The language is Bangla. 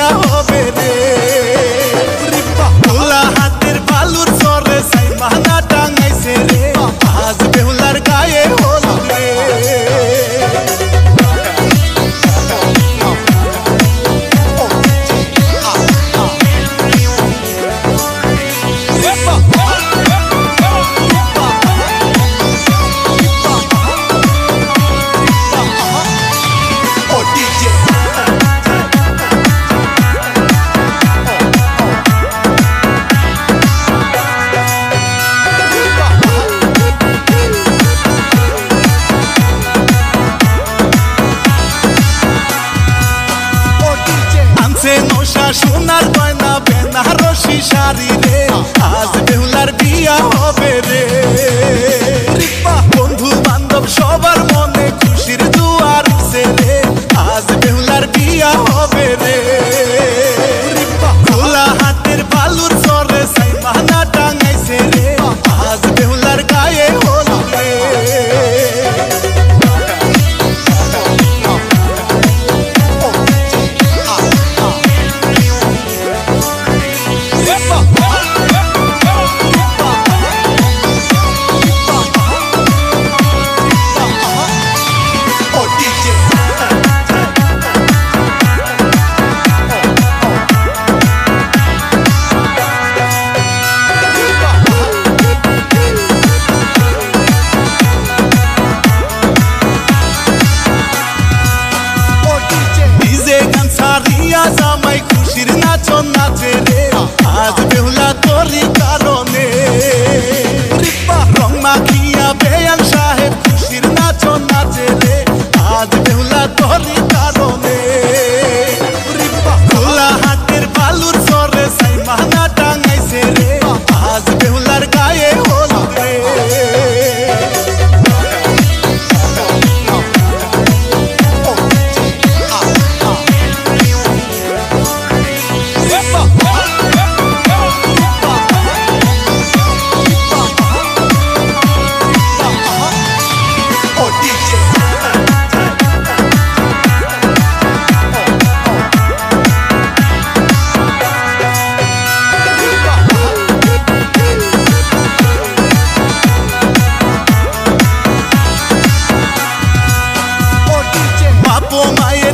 বিয়া হবে সোনার গয়না বেনারসি শাড়ি রে। তোরি o mai